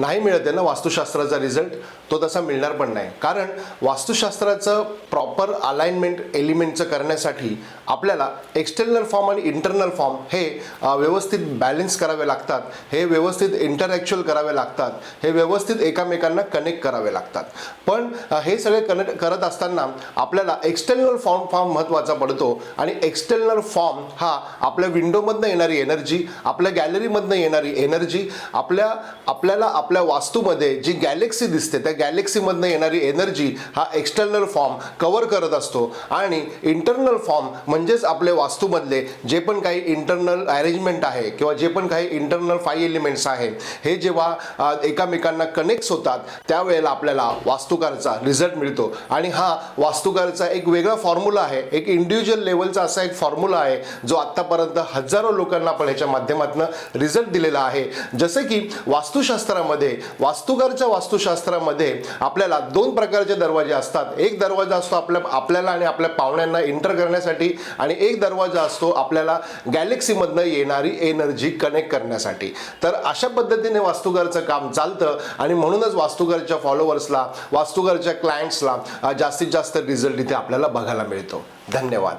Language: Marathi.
नाही मिळत आहे ना वास्तुशास्त्राचा रिझल्ट तो तसा मिळणार पण नाही. कारण वास्तुशास्त्राचं प्रॉपर अलाइनमेंट एलिमेंटचं करण्यासाठी आपल्याला एक्सटर्नल फॉर्म आणि इंटरनल फॉर्म हे व्यवस्थित बॅलन्स करावे लागतात हे व्यवस्थित इंटरॅक्च्युअल करावे लागतात हे व्यवस्थित एकामेकांना कनेक्ट करावे लागतात. पण हे सगळे कनेक्ट करत असताना आपल्याला एक्सटर्नल फॉर्म फॉर्म महत्त्वाचा पडतो आणि एक्सटर्नल फॉर्म हा आपल्या विंडोमधनं येणारी एनर्जी आपल्या गॅलरीमधनं येणारी एनर्जी आपल्या आपल्याला आपल्या वास्तूमध्ये जी गॅलेक्सी दिसते त्या गॅलेक्सीमधनं येणारी एनर्जी हा एक्सटर्नल फॉर्म कवर करत असतो. आणि इंटरनल फॉर्म म्हणजेच आपले वास्तूमधले जे पण काही इंटरनल अरेंजमेंट आहे किंवा जे पण काही इंटरनल फाईव्ह एलिमेंट्स आहेत हे जेव्हा एकामेकांना कनेक्ट होतात त्यावेळेला आपल्याला वास्तुकारचा रिझल्ट मिळतो. आणि हा वास्तुकारचा एक वेगळा फॉर्म्युला आहे एक इंडिव्हिज्युअल लेवलचा असा एक फॉर्म्युला आहे जो आत्तापर्यंत हजारो लोकांना पण ह्याच्या माध्यमातून रिझल्ट दिलेला आहे. जसे की वास्तुशास्त्रामध्ये वास्तुकारच्या वास्तुशास्त्रामध्ये आपल्याला दोन प्रकारचे दरवाजे असतात. एक दरवाजा असतो आपल्या आपल्याला आणि आपल्या पाहुण्यांना एंटर करण्यासाठी आणि एक दरवाजा असतो आपल्याला गॅलेक्सीमधनं येणारी एनर्जी कनेक्ट करण्यासाठी. तर अशा पद्धतीने वास्तुकारचं काम चालतं आणि म्हणूनच वास्तुकारच्या फॉलोअर्सला वास्तुकारच्या क्लायंट्सला जास्तीत जास्त रिझल्ट इथे आपल्याला बघायला मिळतो. धन्यवाद.